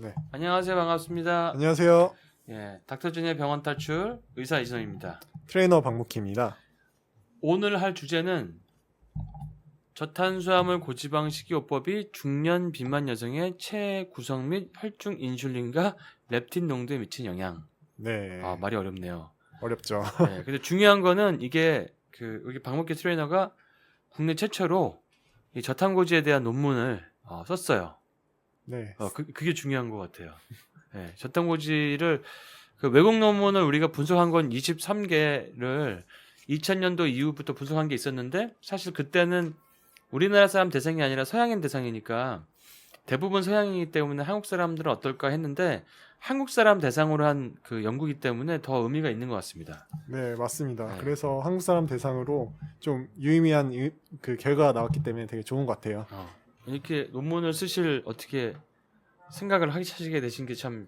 네. 안녕하세요. 반갑습니다. 안녕하세요. 예, 닥터진의 병원 탈출 의사 이선입니다. 트레이너 박무키입니다. 오늘 할 주제는 저탄수화물 고지방 식이요법이 중년 비만 여성의 체해 구성 및 혈중 인슐린과 렙틴 농도에 미친 영향. 네. 아, 말이 어렵네요. 어렵죠. 네, 근데 중요한 거는 이게 그 여기 박목기 트레이너가 국내 최초로 이 저탄고지에 대한 논문을 어, 썼어요. 네. 어, 그, 그게 중요한 것 같아요. 예, 저탄고지를 그 외국 논문을 우리가 분석한 건 23개를 2000년도 이후부터 분석한 게 있었는데 사실 그때는 우리나라 사람 대상이 아니라 서양인 대상이니까 대부분 서양이기 때문에 한국 사람들은 어떨까 했는데 한국 사람 대상으로 한 그 연구기 때문에 더 의미가 있는 것 같습니다. 네, 맞습니다. 네. 그래서 한국 사람 대상으로 좀 유의미한 이- 그 결과가 나왔기 때문에 되게 좋은 것 같아요. 어, 이렇게 논문을 쓰실 어떻게 생각을 하시게 되신 게 참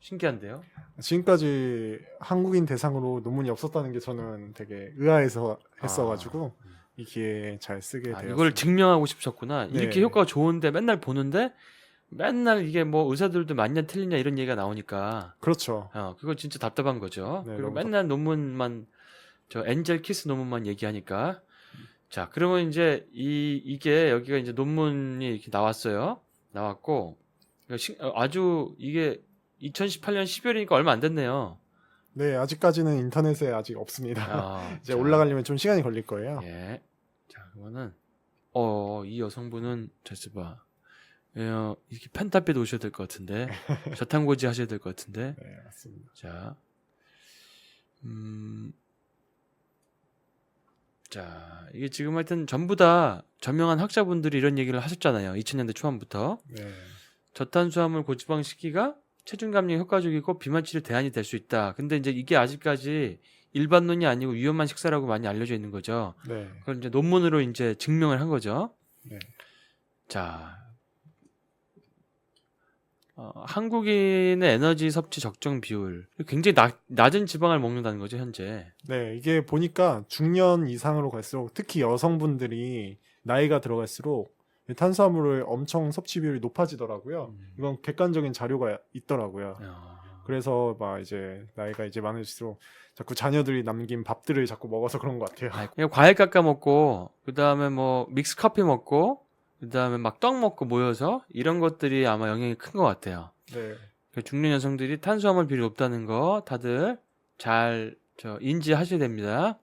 신기한데요. 지금까지 한국인 대상으로 논문이 없었다는 게 저는 되게 의아해서 했어가지고 이 기회에 잘 쓰게 아, 되었어요. 이걸 증명하고 싶으셨구나. 이렇게 네. 효과가 좋은데 맨날 보는데 맨날 이게 뭐 의사들도 맞냐 틀리냐 이런 얘기가 나오니까 그렇죠. 어, 그거 진짜 답답한 거죠. 네, 그리고 맨날 논문만 저 엔젤 키스 논문만 얘기하니까 자 그러면 이제 이 이게 여기가 이제 논문이 이렇게 나왔어요. 나왔고 어, 아주 이게 2018년 12월이니까 얼마 안 됐네요. 네, 아직까지는 인터넷에 아직 없습니다. 아, 이제 자. 올라가려면 좀 시간이 걸릴 거예요. 예. 자, 그러면은 어, 이 여성분은 됐어 봐. 어, 이렇게 펜타빛 오셔야 될 것 같은데. 저탄고지 하셔야 될 것 같은데. 네, 맞습니다. 자. 음. 자, 이게 지금 하여튼 전부 다 저명한 학자분들이 이런 얘기를 하셨잖아요. 2000년대 초반부터. 네, 저탄수화물 고지방 식이가 체중 감량에 효과적이고 비만 치료 대안이 될 수 있다. 근데 이제 이게 아직까지 일반론이 아니고 위험한 식사라고 많이 알려져 있는 거죠. 네, 그걸 이제 논문으로 이제 증명을 한 거죠. 네. 자, 어, 한국인의 에너지 섭취 적정 비율 굉장히 낮, 낮은 지방을 먹는다는 거죠 현재. 네, 이게 보니까 중년 이상으로 갈수록 특히 여성분들이 나이가 들어갈수록 이 탄수화물을 엄청 섭취 비율이 높아지더라고요. 음. 이건 객관적인 자료가 있더라고요. 어, 그래서 막 이제 나이가 이제 많을수록 자꾸 자녀들이 남긴 밥들을 자꾸 먹어서 그런 것 같아요. 아, 과일 깎아 먹고 그 다음에 뭐 믹스 커피 먹고 그 다음에 막 떡 먹고 모여서 이런 것들이 아마 영향이 큰 것 같아요. 네, 그 중년 여성들이 탄수화물 비율이 높다는 거 다들 잘 저 인지하셔야 됩니다.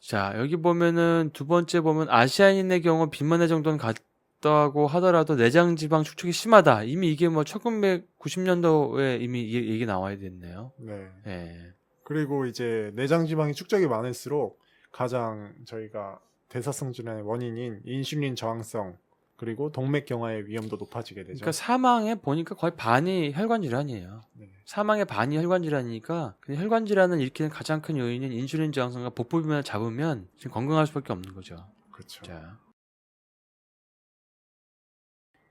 자, 여기 보면은 두 번째 보면 아시아인의 경우 비만의 정도는 같다고 하더라도 내장 지방 축축이 심하다. 이미 이게 뭐 1990년도에 이미 이 얘기 나와야 됐네요. 네. 예. 그리고 이제 내장 지방이 축적이 많을수록 가장 저희가 대사성 질환의 원인인 인슐린 저항성 그리고 동맥 경화의 위험도 높아지게 되죠. 그러니까 사망에 보니까 거의 반이 혈관 질환이에요. 네. 사망의 반이 혈관 질환이니까 그 혈관 질환을 일으키는 가장 큰 요인인 인슐린 저항성과 복부 비만을 잡으면 지금 건강할 수밖에 없는 거죠. 그렇죠. 자.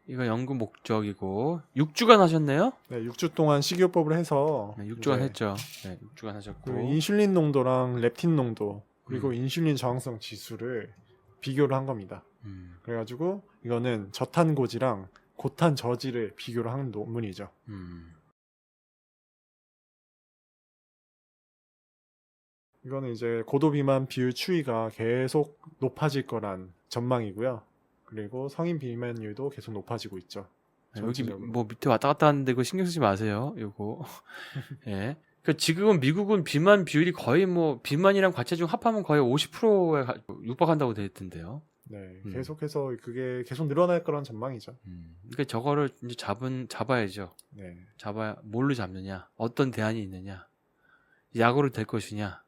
이거 연구 목적이고 6주간 하셨네요? 네, 6주 동안 식이요법을 해서 네, 6주간 이제 했죠. 네, 6주간 하셨고. 그 인슐린 농도랑 렙틴 농도 그리고 음. 인슐린 저항성 지수를 비교를 한 겁니다. 음, 그래가지고 이거는 저탄 고지랑 고탄 저지를 비교를 한 논문이죠. 음. 이거는 이제 고도 비만 비율 추이가 계속 높아질 거란 전망이고요. 그리고 성인 비만율도 계속 높아지고 있죠. 네, 여기 전체적으로. 뭐 밑에 왔다 갔다 하는데 그거 신경 쓰지 마세요. 요거. 예. 그 지금은 미국은 비만 비율이 거의 뭐 비만이랑 과체중 합하면 거의 50%에 가- 육박한다고 돼 있던데요. 네, 음. 계속해서 그게 계속 늘어날 거란 전망이죠. 음. 그러니까 저거를 이제 잡은 잡아야죠. 네, 잡아야 뭘로 잡느냐? 어떤 대안이 있느냐? 약으로 될 것이냐?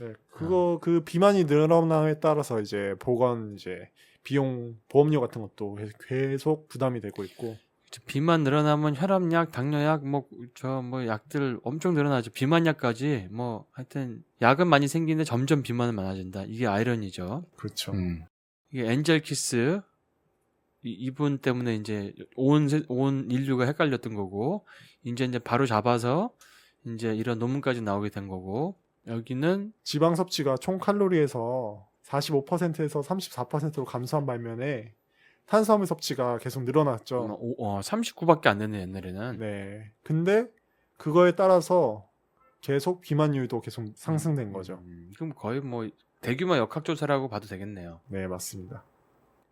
네, 그거 그 비만이 늘어남에 따라서 이제 보건 이제 비용 보험료 같은 것도 계속 부담이 되고 있고, 저 비만 늘어나면 혈압약, 당뇨약, 뭐저뭐 약들 엄청 늘어나죠. 비만약까지 뭐 하여튼 약은 많이 생기는데 점점 비만은 많아진다. 이게 아이러니죠. 그렇죠. 이게 엔젤 키스 이, 이분 때문에 이제 온, 세- 온 인류가 헷갈렸던 거고 이제 이제 바로 잡아서 이제 이런 논문까지 나오게 된 거고 여기는 지방 섭취가 총 칼로리에서 45%에서 34%로 감소한 반면에 탄수화물 섭취가 계속 늘어났죠. 어, 오- 어, 39밖에 안 되네 옛날에는. 네. 근데 그거에 따라서 계속 비만율도 계속 상승된 거죠. 음, 그럼 거의 뭐 대규모 역학조사라고 봐도 되겠네요. 네, 맞습니다.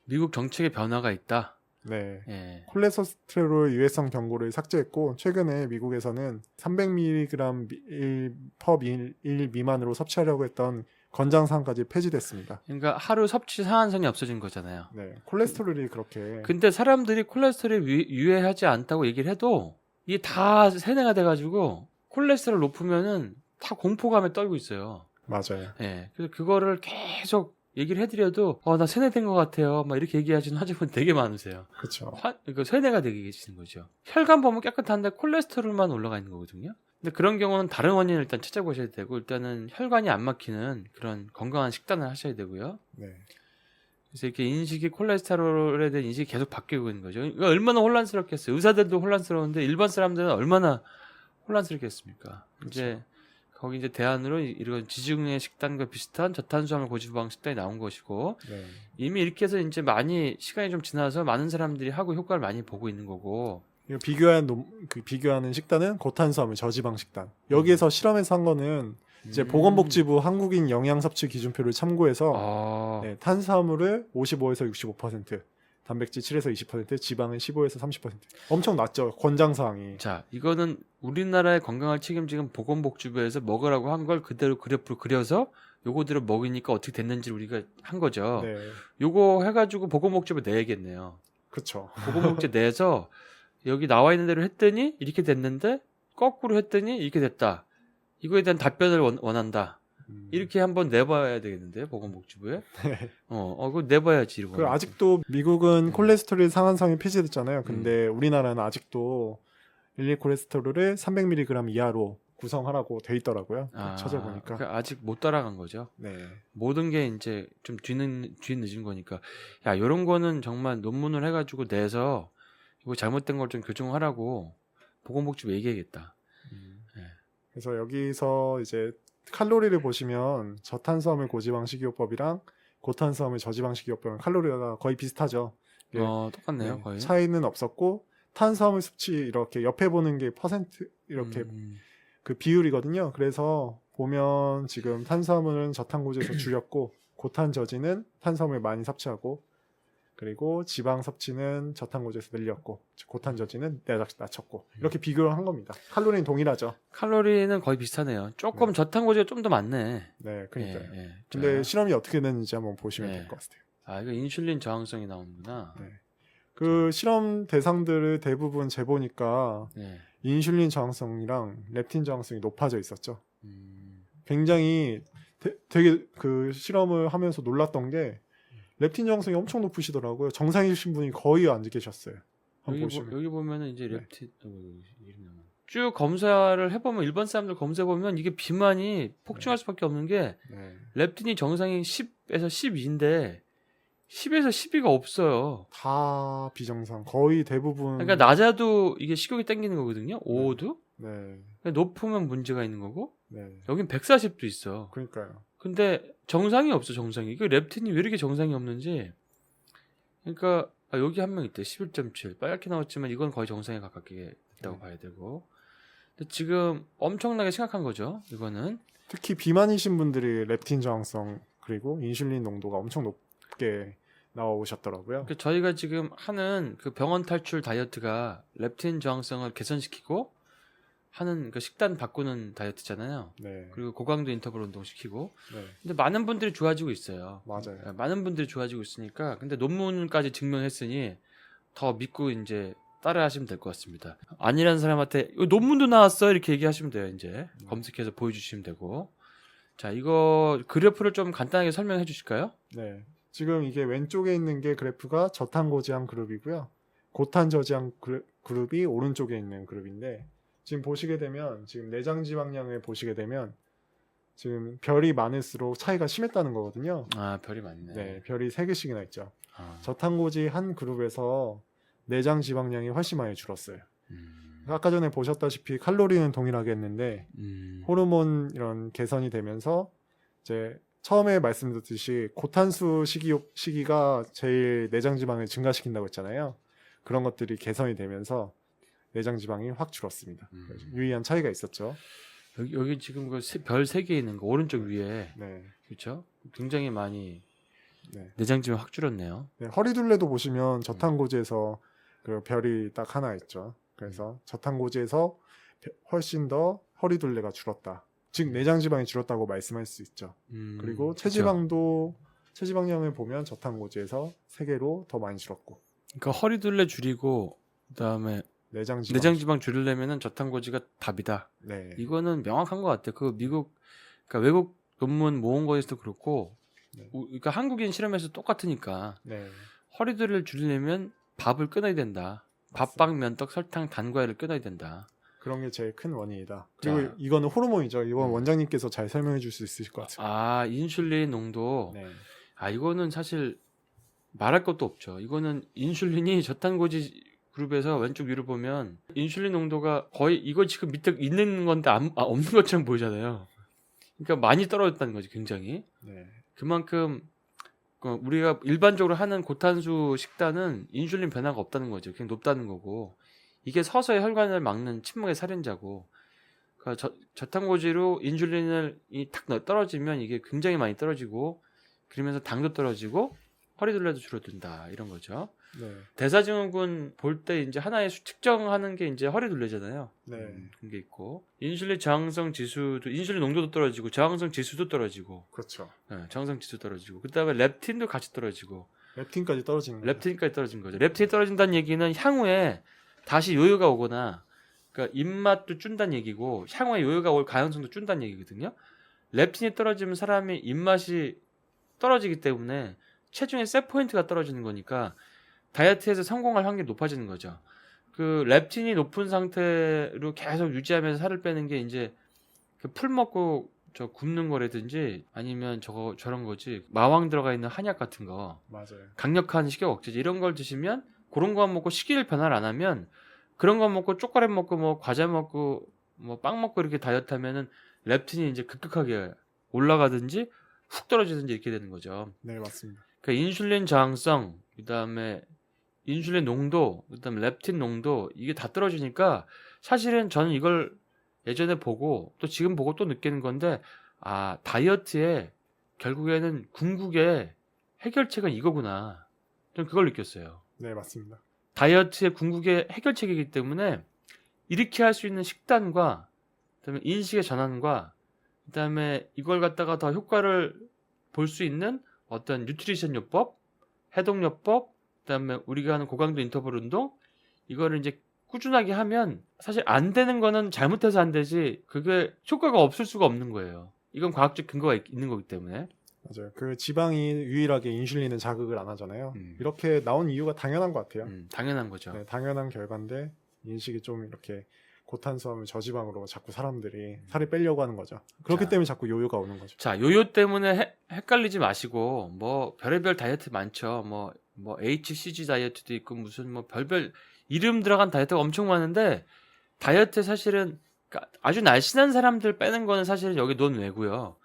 미국 정책의 변화가 있다. 네. 예. 콜레스테롤 유해성 경고를 삭제했고 최근에 미국에서는 300mg 퍼1 미만으로 섭취하려고 했던 권장사항까지 폐지됐습니다. 그러니까 하루 섭취 상한선이 없어진 거잖아요. 네, 콜레스테롤이 그렇게 근데 사람들이 콜레스테롤이 유- 유해하지 않다고 얘기를 해도 이게 다 세뇌가 돼가지고 콜레스테롤 높으면은 다 공포감에 떨고 있어요. 맞아요. 예. 그래서 그거를 계속 얘기를 해드려도 어 나 세뇌된 것 같아요. 막 이렇게 얘기하시는 환자분 되게 많으세요. 그렇죠. 화, 그러니까 세뇌가 되게 계시는 거죠. 혈관 보면 깨끗한데 콜레스테롤만 올라가 있는 거거든요. 근데 그런 경우는 다른 원인을 일단 찾아보셔야 되고 일단은 혈관이 안 막히는 그런 건강한 식단을 하셔야 되고요. 네. 그래서 이렇게 인식이 콜레스테롤에 대한 인식이 계속 바뀌고 있는 거죠. 이거 얼마나 혼란스럽겠어요. 의사들도 혼란스러운데 일반 사람들은 얼마나 혼란스럽겠습니까? 이제 거기 이제 대안으로 이- 이런 지중해 식단과 비슷한 저탄수화물 고지방 식단이 나온 것이고 네. 이미 이렇게 해서 이제 많이 시간이 좀 지나서 많은 사람들이 하고 효과를 많이 보고 있는 거고 비교한 논- 그 비교하는 식단은 고탄수화물 저지방 식단. 여기에서 실험에서 한 거는 이제 음. 보건복지부 한국인 영양 섭취 기준표를 참고해서 아, 네, 탄수화물을 55에서 65%, 단백질 7에서 20%, 지방은 15에서 30%. 엄청 낮죠. 권장 사항이. 자 이거는 우리나라의 건강을 책임지는 보건복지부에서 먹으라고 한 걸 그대로 그래프로 그려서 요거대로 먹으니까 어떻게 됐는지 우리가 한 거죠. 네. 요거 해가지고 보건복지부 내야겠네요. 그렇죠. 보건복지 내서 여기 나와 있는 대로 했더니 이렇게 됐는데 거꾸로 했더니 이렇게 됐다. 이거에 대한 답변을 원, 원한다. 음. 이렇게 한번 내봐야 되겠는데 보건복지부에. 네. 어, 어 그거 내봐야지 이거. 그 아직도 미국은 음. 콜레스테롤 상한선이 폐지됐잖아요. 근데 우리나라는 아직도 일일 콜레스테롤을 300mg 이하로 구성하라고 돼 있더라고요. 아, 찾아보니까. 그 아직 못 따라간 거죠. 네. 모든 게 이제 좀 뒤는 뒤늦은 거니까. 야, 요런 거는 정말 논문을 해가지고 내서 이거 잘못된 걸 좀 교정하라고 보건복지부 얘기해야겠다. 네. 그래서 여기서 이제 칼로리를 보시면 저탄수화물 고지방 식이요법이랑 고탄수화물 저지방 식이요법은 칼로리가 거의 비슷하죠. 예. 어, 똑같네요, 네, 거의. 차이는 없었고 탄수화물 섭취 이렇게 옆에 보는 게 퍼센트 이렇게 음, 그 비율이거든요. 그래서 보면 지금 탄수화물은 저탄고지에서 줄였고 고탄 저지는 탄수화물 많이 섭취하고 그리고 지방 섭취는 저탄고지에서 늘렸고 고탄 저지는 낮췄고 이렇게 비교를 한 겁니다. 칼로리는 동일하죠. 칼로리는 거의 비슷하네요. 조금 네. 저탄고지가 좀 더 많네. 네, 그러니까요. 예, 예. 근데 자, 실험이 어떻게 됐는지 한번 보시면 네. 될것 같아요. 아 이거 인슐린 저항성이 나오는구나. 네. 그 실험 대상들을 대부분 재보니까 네. 인슐린 저항성이랑 렙틴 저항성이 높아져 있었죠. 음, 굉장히 되, 되게 그 실험을 하면서 놀랐던 게 렙틴 저항성이 엄청 높으시더라고요. 정상이신 분이 거의 안 계셨어요. 한번 여기, 보시면. 보, 여기 보면은 이제 네. 렙틴 나와. 쭉 검사를 해보면 일반 사람들 검사해 보면 이게 비만이 폭증할 수밖에 없는 게 네. 렙틴이 정상이 10에서 12인데 10에서 12가 없어요. 다 비정상. 거의 대부분. 그러니까 낮아도 이게 식욕이 땡기는 거거든요. 5도 네. 높으면 문제가 있는 거고 네. 여긴 140도 있어. 그러니까요. 근데 정상이 없어 정상이. 이거 렙틴이 왜 이렇게 정상이 없는지. 그러니까 아, 여기 한 명 있대 11.7 빨갛게 나왔지만 이건 거의 정상에 가깝게 있다고 네. 봐야 되고. 근데 지금 엄청나게 심각한 거죠. 이거는 특히 비만이신 분들이 렙틴 저항성 그리고 인슐린 농도가 엄청 높게 나오셨더라고요. 그러니까 저희가 지금 하는 그 병원 탈출 다이어트가 렙틴 저항성을 개선시키고 하는 그 식단 바꾸는 다이어트잖아요. 네. 그리고 고강도 인터벌 운동 시키고. 네. 근데 많은 분들이 좋아지고 있어요. 맞아요. 예, 많은 분들이 좋아지고 있으니까 근데 논문까지 증명했으니 더 믿고 이제 따라 하시면 될 것 같습니다. 아니라는 사람한테 이거 논문도 나왔어 이렇게 얘기하시면 돼요. 이제 검색해서 보여주시면 되고 자 이거 그래프를 좀 간단하게 설명해 주실까요? 네. 지금 이게 왼쪽에 있는 게 그래프가 저탄 고지항 그룹이고요. 고탄 그룹- 그룹이 오른쪽에 있는 그룹인데 지금 보시게 되면 지금 내장 지방량을 보시게 되면 지금 별이 많을수록 차이가 심했다는 거거든요. 아 별이 많네. 네, 별이 세 개씩이나 있죠. 아, 저탄고지 한 그룹에서 내장 지방량이 훨씬 많이 줄었어요. 음, 아까 전에 보셨다시피 칼로리는 동일하게 했는데 음, 호르몬 이런 개선이 되면서 이제 처음에 말씀드렸듯이 고탄수 식이 시기가 제일 내장 지방을 증가시킨다고 했잖아요. 그런 것들이 개선이 되면서 내장 지방이 확 줄었습니다. 음. 유의한 차이가 있었죠. 여기, 여기 지금 그별세 개 있는 거 오른쪽 위에 네. 그렇죠? 굉장히 많이 네. 내장 지방 확 줄었네요. 네, 허리둘레도 보시면 저탄고지에서 그 별이 딱 하나 있죠. 그래서 저탄고지에서 벼- 훨씬 더 허리둘레가 줄었다. 즉 내장 지방이 줄었다고 말씀할 수 있죠. 음, 그리고. 체지방도 체지방량을 보면 저탄고지에서 세 개로 더 많이 줄었고 그러니까 허리둘레 줄이고 그다음에 내장 지방 내장 지방 줄이려면은 저탄고지가 답이다. 네. 이거는 명확한 것 같아요. 그 미국 그러니까 외국 논문 모은 거에서도 그렇고 네. 우- 그러니까 한국인 실험에서 똑같으니까 네. 허리둘레를 줄이려면 밥을 끊어야 된다. 밥빵, 면떡, 설탕, 단과일을 끊어야 된다. 그런 게 제일 큰 원인이다. 그리고 자. 이거는 호르몬이죠. 이건 음. 원장님께서 잘 설명해 줄 수 있을 것 같아요. 아 인슐린 농도 네. 아 이거는 사실 말할 것도 없죠. 이거는 인슐린이 저탄고지 그룹에서 왼쪽 위로 보면 인슐린 농도가 거의 이거 지금 밑에 있는 건데 안- 아, 없는 것처럼 보이잖아요. 그러니까 많이 떨어졌다는 거지 굉장히. 네. 그만큼 그 우리가 일반적으로 하는 고탄수 식단은 인슐린 변화가 없다는 거죠. 그냥 높다는 거고 이게 서서히 혈관을 막는 침묵의 살인자고 그러니까 저, 저탄고지로 인슐린을 이탁 떨어지면 이게 굉장히 많이 떨어지고 그러면서 당도 떨어지고 허리 둘레도 줄어든다 이런 거죠. 네. 대사증후군 볼 때 이제 하나의 수 측정하는 게 이제 허리 둘레잖아요. 네. 음, 그런 게 있고 인슐린 저항성 지수도 인슐린 농도도 떨어지고 저항성 지수도 떨어지고 그렇죠. 네, 저항성 지수 떨어지고 그다음에 렙틴도 같이 떨어지고 렙틴까지 떨어지는 거죠. 렙틴까지 떨어진 거죠. 렙틴이 떨어진다는 얘기는 향후에 다시 요요가 오거나 그러니까 입맛도 준다는 얘기고 향후에 요요가 올 가능성도 준다는 얘기거든요. 렙틴이 떨어지면 사람이 입맛이 떨어지기 때문에 체중의 셋 포인트가 떨어지는 거니까 다이어트에서 성공할 확률이 높아지는 거죠. 그 렙틴이 높은 상태로 계속 유지하면서 살을 빼는 게 이제 그 풀 먹고 저 굶는 거라든지 아니면 저거 저런 거지 마왕 들어가 있는 한약 같은 거 맞아요. 강력한 식욕 억제제 이런 걸 드시면 그런 거 먹고 식이를 변화를 안 하면 그런 거 먹고 초콜릿 먹고 뭐 과자 먹고 뭐 빵 먹고 이렇게 다이어트 하면은 렙틴이 이제 급격하게 올라가든지 훅 떨어지든지 이렇게 되는 거죠. 네, 맞습니다. 그러니까 인슐린 저항성, 그다음에 인슐린 농도, 그다음에 렙틴 농도 이게 다 떨어지니까 사실은 저는 이걸 예전에 보고 또 지금 보고 또 느끼는 건데 아 다이어트에 결국에는 궁극의 해결책은 이거구나. 좀 그걸 느꼈어요. 네, 맞습니다. 다이어트의 궁극의 해결책이기 때문에 이렇게 할 수 있는 식단과 그다음에 인식의 전환과 그다음에 이걸 갖다가 더 효과를 볼 수 있는 어떤 뉴트리션 요법, 해독 요법, 그다음에 우리가 하는 고강도 인터벌 운동 이거를 이제 꾸준하게 하면 사실 안 되는 거는 잘못해서 안 되지 그게 효과가 없을 수가 없는 거예요. 이건 과학적 근거가 있- 있는 거기 때문에. 맞아요. 그 지방이 유일하게 인슐린은 자극을 안 하잖아요. 음. 이렇게 나온 이유가 당연한 것 같아요. 음, 당연한 거죠. 네, 당연한 결과인데 인식이 좀 이렇게 고탄수화물 저지방으로 자꾸 사람들이 살이 빼려고 하는 거죠. 그렇기 자. 때문에 자꾸 요요가 오는 거죠. 자, 요요 때문에 해- 헷갈리지 마시고 뭐 별의별 다이어트 많죠. 뭐 뭐 HCG 다이어트도 있고 무슨 뭐 별별 이름 들어간 다이어트가 엄청 많은데 다이어트 사실은 그러니까 아주 날씬한 사람들 빼는 거는 사실 여기 논외고요.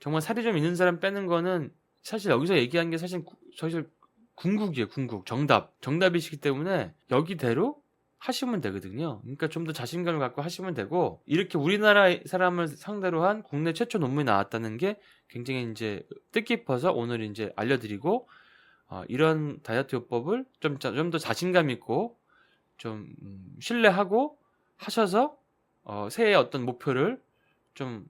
정말 살이 좀 있는 사람 빼는 거는 사실 여기서 얘기한 게 사실 구- 사실 궁극이에요. 궁극. 정답. 정답이시기 때문에 여기대로 하시면 되거든요. 그러니까 좀 더 자신감을 갖고 하시면 되고 이렇게 우리나라 사람을 상대로 한 국내 최초 논문이 나왔다는 게 굉장히 이제 뜻깊어서 오늘 이제 알려드리고 어, 이런 다이어트 요법을 좀 좀 더 자신감 있고 좀 음, 신뢰하고 하셔서 어, 새해 어떤 목표를 좀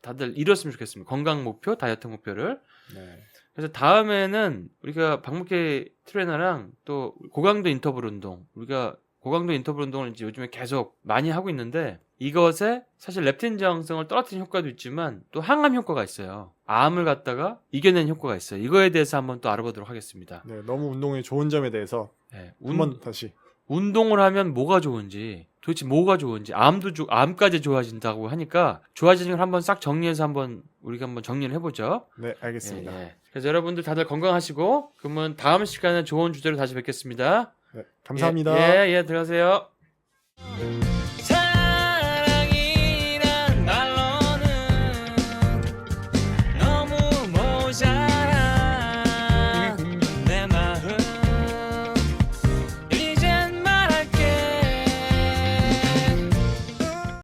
다들 이뤘으면 좋겠습니다. 건강 목표, 다이어트 목표를. 네. 그래서 다음에는 우리가 박목희 트레이너랑 또 고강도 인터벌 운동 우리가 고강도 인터벌 운동을 이제 요즘에 계속 많이 하고 있는데 이것에 사실 렙틴 저항성을 떨어뜨리는 효과도 있지만 또 항암 효과가 있어요. 암을 갖다가 이겨낸 효과가 있어요. 이거에 대해서 한번 또 알아보도록 하겠습니다. 네, 너무 운동의 좋은 점에 대해서 네, 한 운, 번 다시 운동을 하면 뭐가 좋은지 도대체 뭐가 좋은지 암도 좋- 암까지 좋아진다고 하니까 좋아지는 걸 한번 싹 정리해서 한번 우리가 한번 정리를 해보죠. 네, 알겠습니다. 예, 예. 그래서 여러분들 다들 건강하시고 그러면 다음 시간에 좋은 주제로 다시 뵙겠습니다. 네, 감사합니다. 예, 예, 예 들어가세요.